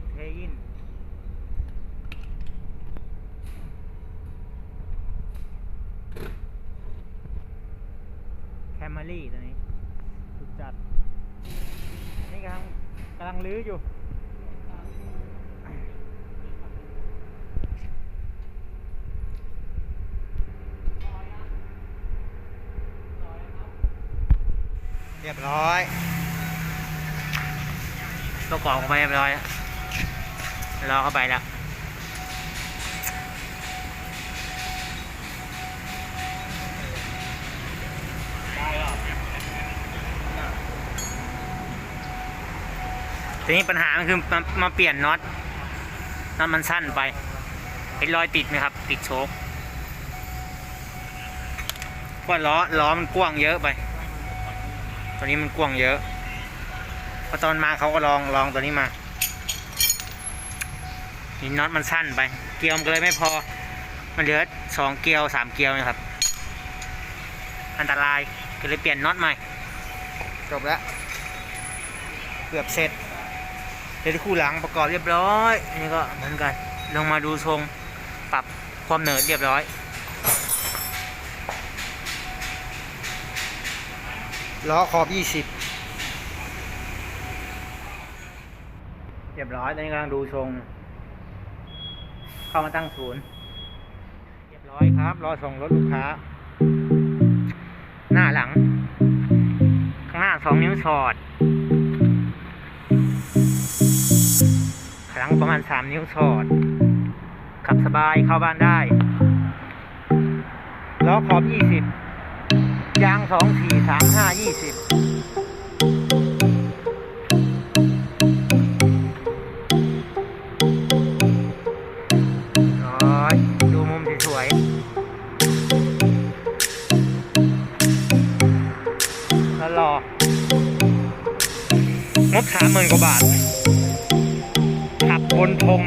กเทยินแคมเมรี่ตัวนี้สุดจัด นี่กำลังกำลังลื้ออยู่เรียบร้อยตัวกรองออกมาเรียบร้อยแล้ว รอเข้าไปแล้วทีนี้ปัญหามันคือมามาเปลี่ยนน็อตน็อตมันสั้นไปเป็นรอยติดไหมครับ ติดโชคเพราะล้อล้อมันกว้างเยอะไป ตัวนี้มันกว้างเยอะพอตอนมาเขาก็ลองลองตัวนี้มา นี่น็อตมันสั้นไป เกลียวมันเลยไม่พอ มันเหลือสองเกลียวสามเกลียวนะครับ อันตรายก็เลยเปลี่ยนน็อตใหม่ จบแล้วเกือบเสร็จเดี๋ยวคู่หลังประกอบเรียบร้อยนนี้ก็เหมือนกันลงมาดูทรงปรับความเหนืดเรียบร้อย ล้อขอบ 20 เรียบร้อยตอนนี้กำลังดูทรง เข้ามาตั้งศูนย์เรียบร้อยครับ รอส่งรถลูกค้า หน้าหลัง ข้างหน้าสองนิ้วสอดหลังประมาณสามนิ้วสอด ขับสบายเข้าบ้านได้ล้อขอบยี่สิบยางสองสี่สามห้ายี่สิบ รองบสามหมื่นกว่าบาท ขับบนพรม